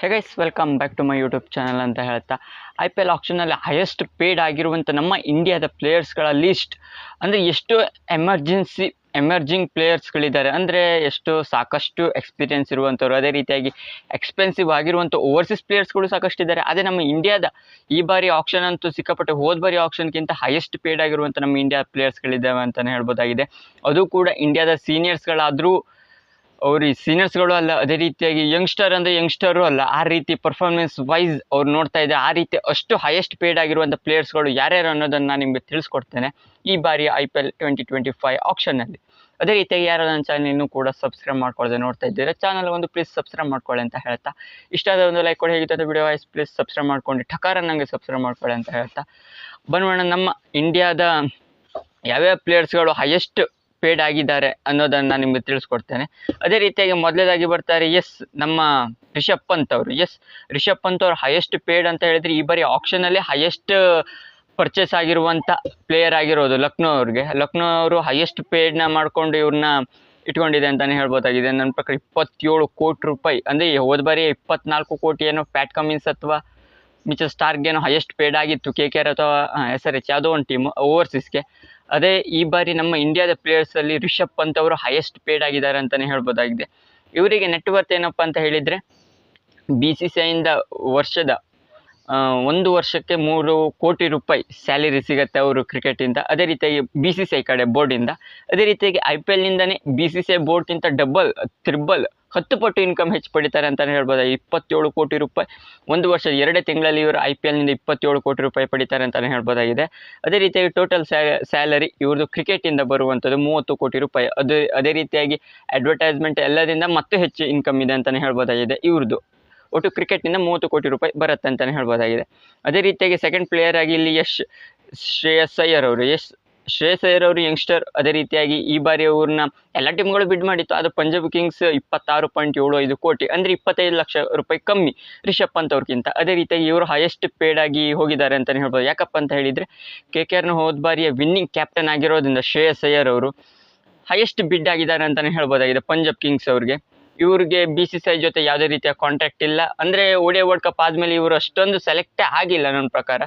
Hey guys welcome back to my YouTube channel ಅಂತ ಹೇಳ್ತಾ. I P L ಆಪ್ಷನಲ್ಲಿ highest paid ಆಗಿರುವಂಥ ನಮ್ಮ ಇಂಡಿಯಾದ ಪ್ಲೇಯರ್ಸ್ಗಳ ಲೀಸ್ಟ್ ಅಂದರೆ ಎಷ್ಟು ಎಮರ್ಜೆನ್ಸಿ ಎಮರ್ಜಿಂಗ್ ಪ್ಲೇಯರ್ಸ್ಗಳಿದ್ದಾರೆ ಅಂದರೆ ಎಷ್ಟು ಸಾಕಷ್ಟು ಎಕ್ಸ್ಪೀರಿಯನ್ಸ್ ಇರುವಂಥವ್ರು ಅದೇ ರೀತಿಯಾಗಿ ಎಕ್ಸ್ಪೆನ್ಸಿವ್ ಆಗಿರುವಂಥ ಓವರ್ಸೀಸ್ ಪ್ಲೇಯರ್ಸ್ಗಳು ಸಾಕಷ್ಟು ಇದ್ದಾರೆ. ಅದೇ ನಮ್ಮ ಇಂಡಿಯಾದ ಈ ಬಾರಿ ಆಪ್ಷನ್ ಅಂತೂ ಸಿಕ್ಕಾಪಟ್ಟೆ ಹೋದ ಬಾರಿ ಆಪ್ಷನ್ಗಿಂತ ಹೈಯೆಸ್ಟ್ ಪೇಡ್ ಆಗಿರುವಂಥ ನಮ್ಮ ಇಂಡಿಯಾ ಪ್ಲೇಯರ್ಸ್ಗಳಿದ್ದಾವೆ ಅಂತಲೇ ಹೇಳ್ಬೋದಾಗಿದೆ. ಅದು ಕೂಡ ಇಂಡಿಯಾದ ಸೀನಿಯರ್ಸ್ಗಳಾದರೂ ಅವ್ರು ಈ ಸೀನಿಯರ್ಸ್ಗಳು ಅಲ್ಲ, ಅದೇ ರೀತಿಯಾಗಿ ಯಂಗ್ಸ್ಟರ್ ಅಂದರೆ ಯಂಗ್ಸ್ಟರು ಅಲ್ಲ, ಆ ರೀತಿ ಪರ್ಫಾರ್ಮೆನ್ಸ್ ವೈಸ್ ಅವ್ರು ನೋಡ್ತಾ ಇದ್ದಾರೆ ಆ ರೀತಿ ಅಷ್ಟು ಹೈಯೆಸ್ಟ್ ಪೇಡ್ ಆಗಿರುವಂಥ ಪ್ಲೇಯರ್ಸ್ಗಳು ಯಾರ್ಯಾರು ಅನ್ನೋದನ್ನು ನಾನು ನಿಮಗೆ ತಿಳಿಸ್ಕೊಡ್ತೇನೆ ಈ ಬಾರಿ I P L twenty twenty five ಆಪ್ಷನ್ನಲ್ಲಿ ಅದೇ ರೀತಿಯಾಗಿ ಯಾರು ನನ್ನ ಕೂಡ ಸಬ್ಸ್ಕ್ರೈಬ್ ಮಾಡ್ಕೊಳ್ಳದೆ ನೋಡ್ತಾ ಇದ್ದೀರಾ ಚಾನಲ್ ಒಂದು ಪ್ಲೀಸ್ ಸಬ್ಸ್ಕ್ರೈಬ್ ಮಾಡ್ಕೊಳ್ಳಿ ಅಂತ ಹೇಳ್ತಾ ಇಷ್ಟ ಆದ ಒಂದು ಲೈಕ್ ಕೊಡಿ, ಹೇಗಿತ್ತು ವಿಡಿಯೋ ವೈಸ್ ಪ್ಲೀಸ್ ಸಬ್ಸ್ಕ್ರೈಬ್ ಮಾಡ್ಕೊಂಡು, ಠಕಾರ ನನಗೆ ಸಬ್ಸ್ಕ್ರೈಬ್ ಮಾಡ್ಕೊಳ್ಳಿ ಅಂತ ಹೇಳ್ತಾ. ಬನ್ನಿವಣ್ಣ ನಮ್ಮ ಇಂಡಿಯಾದ ಯಾವ್ಯಾವ ಪ್ಲೇಯರ್ಸ್ಗಳು ಹೈಯೆಸ್ಟ್ ಪೇಡ್ ಆಗಿದ್ದಾರೆ ಅನ್ನೋದನ್ನು ನಾನು ನಿಮಗೆ ತಿಳಿಸ್ಕೊಡ್ತೇನೆ. ಅದೇ ರೀತಿಯಾಗಿ ಮೊದಲೇದಾಗಿ ಬರ್ತಾರೆ ಎಸ್ ನಮ್ಮ ರಿಷಬ್ ಪಂತ್ ಅವರು. ಎಸ್ ರಿಷಬ್ ಪಂತ್ ಅವರು ಹೈಯೆಸ್ಟ್ ಪೇಡ್ ಅಂತ ಹೇಳಿದ್ರೆ ಈ ಬಾರಿ ಆಪ್ಷನಲ್ಲಿ ಹೈಯೆಸ್ಟ್ ಪರ್ಚೇಸ್ ಆಗಿರುವಂಥ ಪ್ಲೇಯರ್ ಆಗಿರೋದು ಲಕ್ನೋ ಅವ್ರಿಗೆ. ಲಕ್ನೋ ಅವರು ಹೈಯೆಸ್ಟ್ ಪೇಡ್ನ ಮಾಡಿಕೊಂಡು ಇವ್ರನ್ನ ಇಟ್ಕೊಂಡಿದೆ ಅಂತಲೇ ಹೇಳ್ಬೋದಾಗಿದೆ. ನನ್ನ ಪ್ರಕಾರ ಇಪ್ಪತ್ತೇಳು ಕೋಟಿ ರೂಪಾಯಿ, ಅಂದರೆ ಹೋದ ಬಾರಿ ಇಪ್ಪತ್ನಾಲ್ಕು ಕೋಟಿ ಏನೋ ಪ್ಯಾಟ್ ಕಮಿನ್ಸ್ ಅಥವಾ ಮಿಚ ಸ್ಟಾರ್ಗೇನೋ ಹೈಯೆಸ್ಟ್ ಪೇಡ್ ಆಗಿತ್ತು ಕೆ ಕೆ ಆರ್ ಅಥವಾ ಎಸ್ ಆರ್ ಎಚ್ ಯಾವುದೋ ಒಂದು ಟೀಮು ಓವರ್ಸೀಸ್ಗೆ ಅದೇ ಈ ಬಾರಿ ನಮ್ಮ ಇಂಡಿಯಾದ ಪ್ಲೇಯರ್ಸಲ್ಲಿ ರಿಷಬ್ ಪಂತ್ ಅವರು ಹೈಯೆಸ್ಟ್ ಪೇಡ್ ಆಗಿದ್ದಾರೆ ಅಂತಲೇ ಹೇಳ್ಬೋದಾಗಿದೆ. ಇವರಿಗೆ ನೆಟ್ವರ್ತ್ ಏನಪ್ಪ ಅಂತ ಹೇಳಿದರೆ ಬಿ ಸಿ ಸಿ ಐಯಿಂದ ವರ್ಷದ ಒಂದು ವರ್ಷಕ್ಕೆ ಮೂರು ಕೋಟಿ ರೂಪಾಯಿ ಸ್ಯಾಲರಿ ಸಿಗುತ್ತೆ ಅವರು ಕ್ರಿಕೆಟಿಂದ. ಅದೇ ರೀತಿಯಾಗಿ ಬಿ ಸಿ ಸಿ ಐ ಕಡೆ ಬೋರ್ಡಿಂದ ಅದೇ ರೀತಿಯಾಗಿ ಐ ಪಿ ಎಲ್ನಿಂದನೇ ಬಿ ಸಿ ಸಿ ಐ ಬೋರ್ಡ್ಗಿಂತ ಡಬಲ್ ತ್ರಿಬಲ್ ಹತ್ತು ಪಟ್ಟು ಇನ್ಕಮ್ ಹೆಚ್ಚು ಪಡಿತಾರೆ ಅಂತಲೇ ಹೇಳ್ಬೋದು? ಇಪ್ಪತ್ತೇಳು ಕೋಟಿ ರೂಪಾಯಿ. ಒಂದು ವರ್ಷದ ಎರಡೇ ತಿಂಗಳಲ್ಲಿ ಇವರು ಐ ಪಿ ಎಲ್ನಿಂದ ಇಪ್ಪತ್ತೇಳು ಕೋಟಿ ರೂಪಾಯಿ ಪಡಿತಾರೆ ಅಂತಲೇ ಹೇಳ್ಬೋದಾಗಿದೆ. ಅದೇ ರೀತಿಯಾಗಿ ಟೋಟಲ್ ಸ್ಯಾಲರಿ ಇವ್ರದ್ದು ಕ್ರಿಕೆಟಿಂದ ಬರುವಂಥದ್ದು ಮೂವತ್ತು ಕೋಟಿ ರೂಪಾಯಿ. ಅದು, ಅದೇ ರೀತಿಯಾಗಿ ಅಡ್ವರ್ಟೈಸ್ಮೆಂಟ್ ಎಲ್ಲದಿಂದ ಮತ್ತೆ ಹೆಚ್ಚು ಇನ್ಕಮ್ ಇದೆ ಅಂತಲೇ ಹೇಳ್ಬೋದಾಗಿದೆ ಇವ್ರದ್ದು ಒಟ್ಟು ಕ್ರಿಕೆಟ್ನಿಂದ ಮೂವತ್ತು ಕೋಟಿ ರೂಪಾಯಿ ಬರುತ್ತೆ ಅಂತಲೇ ಹೇಳ್ಬೋದಾಗಿದೆ. ಅದೇ ರೀತಿಯಾಗಿ ಸೆಕೆಂಡ್ ಪ್ಲೇಯರ್ ಆಗಿ ಇಲ್ಲಿ ಯಶ್, ಶ್ರೇಯಸ್ ಅಯ್ಯರ್ ಅವರು, ಯಶ್, ಶ್ರೇಯಸ್ ಅಯ್ಯರ್ ಅವರು ಯಂಗ್ಸ್ಟರ್ ಅದೇ ರೀತಿಯಾಗಿ ಈ ಬಾರಿ ಅವ್ರನ್ನ ಎಲ್ಲ ಟೀಮ್ಗಳು ಬಿಡ್ ಮಾಡಿತ್ತು. ಅದು ಪಂಜಾಬ್ ಕಿಂಗ್ಸ್ ಇಪ್ಪತ್ತಾರು ಪಾಯಿಂಟ್ ಏಳು ಐದು ಕೋಟಿ, ಅಂದರೆ ಇಪ್ಪತ್ತೈದು ಲಕ್ಷ ರೂಪಾಯಿ ಕಮ್ಮಿ ರಿಷಬ್ ಪಂತ್ ಅವ್ರಿಗಿಂತ ಅದೇ ರೀತಿಯಾಗಿ ಇವರು ಹೈಯೆಸ್ಟ್ ಪೇಡ್ ಆಗಿ ಹೋಗಿದ್ದಾರೆ ಅಂತಲೇ ಹೇಳ್ಬೋದು. ಯಾಕಪ್ಪ ಅಂತ ಹೇಳಿದರೆ ಕೆ ಕೆ ಆರ್ನ ಹೋದ ಬಾರಿಯ ವಿನ್ನಿಂಗ್ ಕ್ಯಾಪ್ಟನ್ ಆಗಿರೋದ್ರಿಂದ ಶ್ರೇಯಸ್ ಅಯ್ಯರ್ ಅವರು ಹೈಯೆಸ್ಟ್ ಬಿಡ್ ಆಗಿದ್ದಾರೆ ಅಂತಲೇ ಹೇಳ್ಬೋದಾಗಿದೆ ಪಂಜಾಬ್ ಕಿಂಗ್ಸ್ ಅವ್ರಿಗೆ. ಇವ್ರಿಗೆ ಬಿ ಸಿ ಸಿ ಐ ಜೊತೆ ಯಾವುದೇ ರೀತಿಯ ಕಾಂಟ್ಯಾಕ್ಟ್ ಇಲ್ಲ. ಅಂದರೆ ಒಡೆ ವರ್ಲ್ಡ್ ಕಪ್ ಆದಮೇಲೆ ಇವರು ಅಷ್ಟೊಂದು ಸೆಲೆಕ್ಟೇ ಆಗಿಲ್ಲ ನನ್ನ ಪ್ರಕಾರ.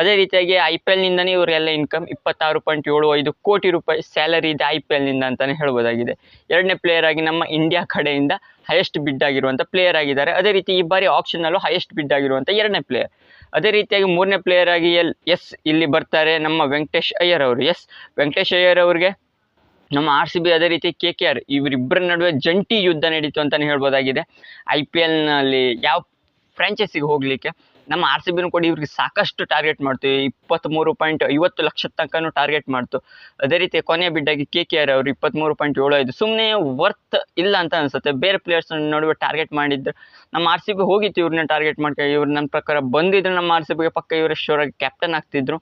ಅದೇ ರೀತಿಯಾಗಿ ಐ ಪಿ ಎಲ್ನಿಂದನೇ ಇವರೆಲ್ಲ ಇನ್ಕಮ್ ಇಪ್ಪತ್ತಾರು ಪಾಯಿಂಟ್ ಏಳು ಐದು ಕೋಟಿ ರೂಪಾಯಿ ಸ್ಯಾಲರಿ ಇದೆ ಐ ಪಿ ಎಲ್ನಿಂದ ಅಂತಲೇ ಹೇಳ್ಬೋದಾಗಿದೆ. ಎರಡನೇ ಪ್ಲೇಯರ್ ಆಗಿ ನಮ್ಮ ಇಂಡಿಯಾ ಕಡೆಯಿಂದ ಹೈಯೆಸ್ಟ್ ಬಿಡ್ ಆಗಿರುವಂಥ ಪ್ಲೇಯರ್ ಆಗಿದ್ದಾರೆ. ಅದೇ ರೀತಿ ಈ ಬಾರಿ ಆಪ್ಷನಲ್ಲೂ ಹೈಯೆಸ್ಟ್ ಬಿಡ್ ಆಗಿರುವಂಥ ಎರಡನೇ ಪ್ಲೇಯರ್ ಅದೇ ರೀತಿಯಾಗಿ ಮೂರನೇ ಪ್ಲೇಯರ್ ಆಗಿ ಎಲ್ ಎಸ್ ಇಲ್ಲಿ ಬರ್ತಾರೆ ನಮ್ಮ ವೆಂಕಟೇಶ್ ಅಯ್ಯರ್ ಅವರು. ಎಸ್, ವೆಂಕಟೇಶ್ ಅಯ್ಯರ್ ಅವ್ರಿಗೆ ನಮ್ಮ ಆರ್ ಸಿ ಬಿ ಅದೇ ರೀತಿ ಕೆ ಕೆ ಆರ್ ಇವರಿಬ್ಬರ ನಡುವೆ ಜಂಟಿ ಯುದ್ಧ ನಡೀತು ಅಂತಲೇ ಹೇಳ್ಬೋದಾಗಿದೆ. ಐ ಪಿ ಎಲ್ನಲ್ಲಿ ಯಾವ ಫ್ರಾಂಚೈಸಿಗೆ ಹೋಗಲಿಕ್ಕೆ ನಮ್ಮ ಆರ್ ಸಿ ಬಿನೂ ಕೂಡ ಇವ್ರಿಗೆ ಸಾಕಷ್ಟು ಟಾರ್ಗೆಟ್ ಮಾಡ್ತು. ಇಪ್ಪತ್ತ್ಮೂರು ಪಾಯಿಂಟ್ ಐವತ್ತು ಲಕ್ಷದ ತನಕನೂ ಟಾರ್ಗೆಟ್ ಮಾಡ್ತು. ಅದೇ ರೀತಿ ಕೊನೆಯ ಬಿಡ್ಡಾಗಿ ಕೆ ಕೆ ಆರ್ ಅವರು ಇಪ್ಪತ್ತ್ಮೂರು ಪಾಯಿಂಟ್ ಏಳು ಐದು. ಸುಮ್ಮನೆ ವರ್ತ್ ಇಲ್ಲ ಅಂತ ಅನಿಸುತ್ತೆ. ಬೇರೆ ಪ್ಲೇಯರ್ಸ್ ನಡುವೆ ಟಾರ್ಗೆಟ್ ಮಾಡಿದ್ರು. ನಮ್ಮ ಆರ್ ಸಿ ಬಿ ಹೋಗಿತ್ತು ಇವ್ರನ್ನ ಟಾರ್ಗೆಟ್ ಮಾಡ್ಕೊಂಡು ಇವ್ರು ನನ್ನ ಪ್ರಕಾರ ಬಂದಿದ್ರು. ನಮ್ಮ ಆರ್ ಸಿ ಬಿಗೆ ಪಕ್ಕ ಇವರ ಶೋರಾಗಿ ಕ್ಯಾಪ್ಟನ್ ಆಗ್ತಿದ್ರು.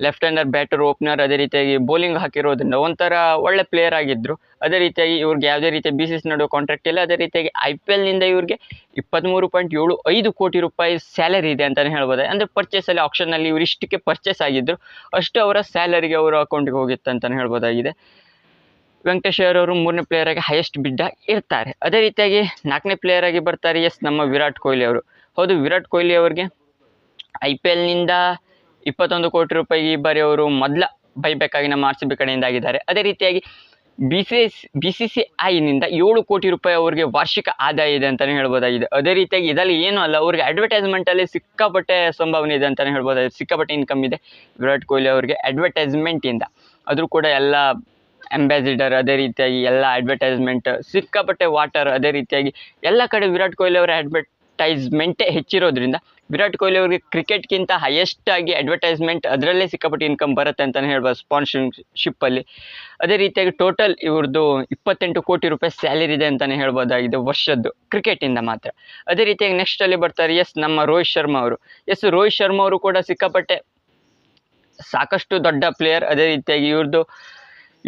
ಲೆಫ್ಟ್ ಹ್ಯಾಂಡರ್ ಬ್ಯಾಟರ್ ಓಪನರ್ ಅದೇ ರೀತಿಯಾಗಿ ಬೌಲಿಂಗ್ ಹಾಕಿರೋದ್ರಿಂದ ಒಂಥರ ಒಳ್ಳೆ ಪ್ಲೇಯರ್ ಆಗಿದ್ದರು ಅದೇ ರೀತಿಯಾಗಿ ಇವ್ರಿಗೆ ಯಾವುದೇ ರೀತಿಯ ಬಿ ಸಿ ಸಿ ನಡುವೆ ಕಾಂಟ್ರಾಕ್ಟ್ ಇಲ್ಲ. ಅದೇ ರೀತಿಯಾಗಿ ಐ ಪಿ ಎಲ್ನಿಂದ ಇವ್ರಿಗೆ ಇಪ್ಪತ್ತ್ಮೂರು ಪಾಯಿಂಟ್ ಏಳು ಐದು ಕೋಟಿ ರೂಪಾಯಿ ಸ್ಯಾಲರಿ ಇದೆ ಅಂತಲೇ ಹೇಳ್ಬೋದು. ಅಂದರೆ ಪರ್ಚೇಸಲ್ಲಿ ಆಪ್ಷನ್ನಲ್ಲಿ ಇವರು ಇಷ್ಟಕ್ಕೆ ಪರ್ಚೇಸ್ ಆಗಿದ್ದರು ಅಷ್ಟು ಅವರ ಸ್ಯಾಲರಿಗೆ ಅವರ ಅಕೌಂಟಿಗೆ ಹೋಗಿತ್ತು ಅಂತಲೇ ಹೇಳ್ಬೋದಾಗಿದೆ. ವೆಂಕಟೇಶ್ ಅವರು ಮೂರನೇ ಪ್ಲೇಯರ್ ಆಗಿ ಹೈಯೆಸ್ಟ್ ಬಿಡ್ಡ ಇರ್ತಾರೆ. ಅದೇ ರೀತಿಯಾಗಿ ನಾಲ್ಕನೇ ಪ್ಲೇಯರಾಗಿ ಬರ್ತಾರೆ. ಎಸ್ ನಮ್ಮ ವಿರಾಟ್ ಕೊಹ್ಲಿ ಅವರು. ಹೌದು, ವಿರಾಟ್ ಕೊಹ್ಲಿ ಅವರಿಗೆ ಐ ಪಿ ಎಲ್ನಿಂದ ಇಪ್ಪತ್ತೊಂದು ಕೋಟಿ ರೂಪಾಯಿ ಈ ಬಾರಿ ಅವರು ಮೊದಲ ಬೈಬೇಕಾಗಿ ನಮ್ಮ ಆರ್ ಸಿ ಕಡೆಯಿಂದ ಆಗಿದ್ದಾರೆ. ಅದೇ ರೀತಿಯಾಗಿ B C S B C C ಐನಿಂದ ಏಳು ಕೋಟಿ ರೂಪಾಯಿ ಅವರಿಗೆ ವಾರ್ಷಿಕ ಆದಾಯ ಇದೆ ಅಂತಲೇ ಹೇಳ್ಬೋದಾಗಿದೆ. ಅದೇ ರೀತಿಯಾಗಿ ಇದರಲ್ಲಿ ಏನೂ ಅಲ್ಲ, ಅವ್ರಿಗೆ ಅಡ್ವರ್ಟೈಸ್ಮೆಂಟಲ್ಲಿ ಸಿಕ್ಕಾಪಟ್ಟೆ ಸಂಭಾವನೆ ಇದೆ ಅಂತಲೇ ಹೇಳ್ಬೋದಾಗಿದೆ. ಸಿಕ್ಕಾಪಟ್ಟೆ ಇನ್ಕಮ್ ಇದೆ ವಿರಾಟ್ ಕೊಹ್ಲಿ ಅವರಿಗೆ ಅಡ್ವರ್ಟೈಸ್ಮೆಂಟಿಂದ ಆದರೂ ಕೂಡ ಎಲ್ಲ ಅಂಬಾಸಿಡರ್ ಅದೇ ರೀತಿಯಾಗಿ ಎಲ್ಲ ಅಡ್ವರ್ಟೈಸ್ಮೆಂಟ್ ಸಿಕ್ಕಾಪಟ್ಟೆ ವಾಟರ್ ಅದೇ ರೀತಿಯಾಗಿ ಎಲ್ಲ ಕಡೆ ವಿರಾಟ್ ಕೊಹ್ಲಿ ಅವರ ಅಡ್ವರ್ಟೈಸ್ಮೆಂಟೇ ಹೆಚ್ಚಿರೋದ್ರಿಂದ ವಿರಾಟ್ ಕೊಹ್ಲಿ ಅವರಿಗೆ ಕ್ರಿಕೆಟ್ಗಿಂತ ಹೈಯೆಸ್ಟ್ ಆಗಿ ಅಡ್ವರ್ಟೈಸ್ಮೆಂಟ್ ಅದರಲ್ಲೇ ಸಿಕ್ಕಾಪಟ್ಟೆ ಇನ್ಕಮ್ ಬರುತ್ತೆ ಅಂತಲೇ ಹೇಳ್ಬೋದು ಸ್ಪಾನ್ಸರ್ಶಿಪ್ಪಲ್ಲಿ ಅದೇ ರೀತಿಯಾಗಿ ಟೋಟಲ್ ಇವ್ರದ್ದು ಇಪ್ಪತ್ತೆಂಟು ಕೋಟಿ ರೂಪಾಯಿ ಸ್ಯಾಲರಿ ಇದೆ ಅಂತಲೇ ಹೇಳ್ಬೋದಾಗಿದೆ ವರ್ಷದ್ದು ಕ್ರಿಕೆಟಿಂದ ಮಾತ್ರ. ಅದೇ ರೀತಿಯಾಗಿ ನೆಕ್ಸ್ಟಲ್ಲಿ ಬರ್ತಾರೆ ಎಸ್ ನಮ್ಮ ರೋಹಿತ್ ಶರ್ಮಾ ಅವರು. ಎಸ್ ರೋಹಿತ್ ಶರ್ಮಾ ಅವರು ಕೂಡ ಸಿಕ್ಕಾಪಟ್ಟೆ ಸಾಕಷ್ಟು ದೊಡ್ಡ ಪ್ಲೇಯರ್ ಅದೇ ರೀತಿಯಾಗಿ ಇವ್ರದ್ದು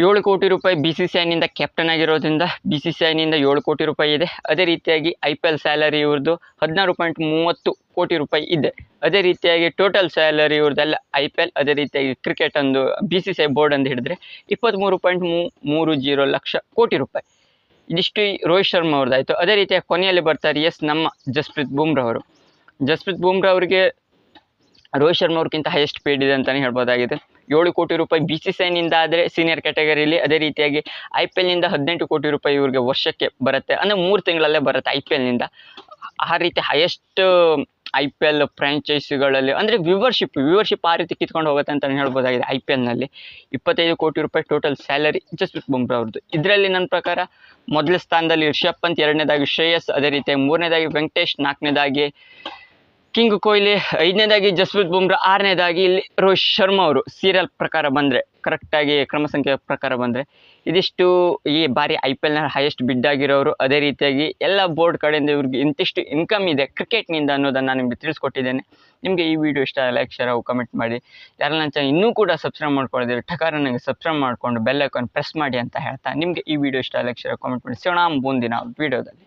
ಏಳು ಕೋಟಿ ರೂಪಾಯಿ ಬಿ ಸಿ ಸಿ ಐನಿಂದ ಕ್ಯಾಪ್ಟನ್ ಆಗಿರೋದ್ರಿಂದ ಬಿ ಸಿ ಸಿ ಐನಿಂದ ಏಳು ಕೋಟಿ ರೂಪಾಯಿ ಇದೆ. ಅದೇ ರೀತಿಯಾಗಿ ಐ ಪಿ ಎಲ್ ಸ್ಯಾಲರಿ ಇವ್ರದ್ದು ಹದಿನಾರು ಪಾಯಿಂಟ್ ಮೂವತ್ತು ಕೋಟಿ ರೂಪಾಯಿ ಇದೆ. ಅದೇ ರೀತಿಯಾಗಿ ಟೋಟಲ್ ಸ್ಯಾಲರಿ ಇವ್ರದ್ದೆಲ್ಲ ಐ ಪಿ ಎಲ್ ಅದೇ ರೀತಿಯಾಗಿ ಕ್ರಿಕೆಟ್ ಒಂದು B C C I board ಅಂತ ಹಿಡಿದ್ರೆ ಇಪ್ಪತ್ತ್ಮೂರು ಪಾಯಿಂಟ್ ಮೂರು ಜೀರೋ ಲಕ್ಷ ಕೋಟಿ ರೂಪಾಯಿ. ಇದಿಷ್ಟು ರೋಹಿತ್ ಶರ್ಮಾ ಅವ್ರದ್ದಾಯಿತು ಅದೇ ರೀತಿಯಾಗಿ ಕೊನೆಯಲ್ಲಿ ಬರ್ತಾರೆ ಎಸ್ ನಮ್ಮ ಜಸ್ಪ್ರೀತ್ ಬುಮ್ರಾ ಅವರು. ಜಸ್ಪ್ರೀತ್ ಬುಮ್ರಾ ಅವರಿಗೆ ರೋಹಿತ್ ಶರ್ಮಾ ಅವ್ರಿಗಿಂತ ಹೈಯೆಸ್ಟ್ ಪೇಡ್ ಇದೆ ಅಂತಲೇ ಹೇಳ್ಬೋದಾಗಿದೆ. ಏಳು ಕೋಟಿ ರೂಪಾಯಿ ಬಿ ಸಿ ಸೈನಿಂದ ಆದರೆ ಸೀನಿಯರ್ ಕ್ಯಾಟಗರಿಲಿ ಅದೇ ರೀತಿಯಾಗಿ ಐ ಪಿ ಎಲ್ನಿಂದ ಹದಿನೆಂಟು ಕೋಟಿ ರೂಪಾಯಿ ಇವ್ರಿಗೆ ವರ್ಷಕ್ಕೆ ಬರುತ್ತೆ. ಅಂದರೆ ಮೂರು ತಿಂಗಳಲ್ಲೇ ಬರುತ್ತೆ ಐ ಪಿ ಎಲ್ನಿಂದ ಆ ರೀತಿ ಹೈಯೆಸ್ಟ್ ಐ ಪಿ ಎಲ್ ಫ್ರ್ಯಾಂಚೈಸಿಗಳಲ್ಲಿ ಅಂದರೆ ವ್ಯೂವರ್ಶಿಪ್ ವ್ಯೂವರ್ಶಿಪ್ ಆ ರೀತಿ ಕಿತ್ಕೊಂಡು ಹೋಗುತ್ತೆ ಅಂತ ಹೇಳ್ಬೋದಾಗಿದೆ ಐ ಪಿ ಎಲ್ನಲ್ಲಿ ಇಪ್ಪತ್ತೈದು ಕೋಟಿ ರೂಪಾಯಿ ಟೋಟಲ್ ಸ್ಯಾಲರಿ ಜಸ್ಪ್ರೀತ್ ಬುಮ್ರಾ ಅವ್ರದ್ದು. ಇದರಲ್ಲಿ ನನ್ನ ಪ್ರಕಾರ ಮೊದಲ ಸ್ಥಾನದಲ್ಲಿ ರಿಷಬ್ ಪಂತ್ ಎರಡನೇದಾಗಿ ಶ್ರೇಯಸ್, ಅದೇ ರೀತಿಯಾಗಿ ಮೂರನೇದಾಗಿ ವೆಂಕಟೇಶ್, ನಾಲ್ಕನೇದಾಗಿ ಕಿಂಗ್ ಕೊಹ್ಲಿ ಐದನೇದಾಗಿ ಜಸ್ಪ್ರೀತ್ ಬುಮ್ರಾ, ಆರನೇದಾಗಿ ಇಲ್ಲಿ ರೋಹಿತ್ ಶರ್ಮಾ ಅವರು ಸೀರಿಯಲ್ ಪ್ರಕಾರ ಬಂದರೆ ಕರೆಕ್ಟಾಗಿ ಕ್ರಮ ಸಂಖ್ಯೆ ಪ್ರಕಾರ ಬಂದರೆ, ಇದಿಷ್ಟು ಈ ಬಾರಿ ಐ ಪಿ ಎಲ್ನ ಹೈಯೆಸ್ಟ್ ಬಿಡ್ ಆಗಿರೋರು, ಅದೇ ರೀತಿಯಾಗಿ ಎಲ್ಲ ಬೋರ್ಡ್ ಕಡೆಯಿಂದ ಇವ್ರಿಗೆ ಇಂತಿಷ್ಟು ಇನ್ಕಮ್ ಇದೆ ಕ್ರಿಕೆಟ್ನಿಂದ ಅನ್ನೋದನ್ನು ನಾನು ನಿಮಗೆ ತಿಳಿಸ್ಕೊಟ್ಟಿದ್ದೇನೆ. ನಿಮಗೆ ಈ ವಿಡಿಯೋ ಇಷ್ಟ ಲೈಕ್ ಶೇರ್ ಕಮೆಂಟ್ ಮಾಡಿ. ಯಾರನ್ನ ಚಾನಲ್ ಇನ್ನೂ ಕೂಡ ಸಬ್ಸ್ಕ್ರೈಬ್ ಮಾಡ್ಕೊಂಡಿದ್ದೀವಿ ಠಕಾರ ನನಗೆ ಸಬ್ಸ್ಕ್ರೈಬ್ ಮಾಡಿಕೊಂಡು ಬೆಲ್ ಐಕಾನ್ ಪ್ರೆಸ್ ಮಾಡಿ ಅಂತ ಹೇಳ್ತಾ, ನಿಮಗೆ ಈ ವಿಡಿಯೋ ಇಷ್ಟ ಲೈಕ್ ಶೇರ್ ಕಮೆಂಟ್ ಮಾಡಿ. ಸಿಗೋಣ ಮುಂದಿನ ವಿಡಿಯೋದಲ್ಲಿ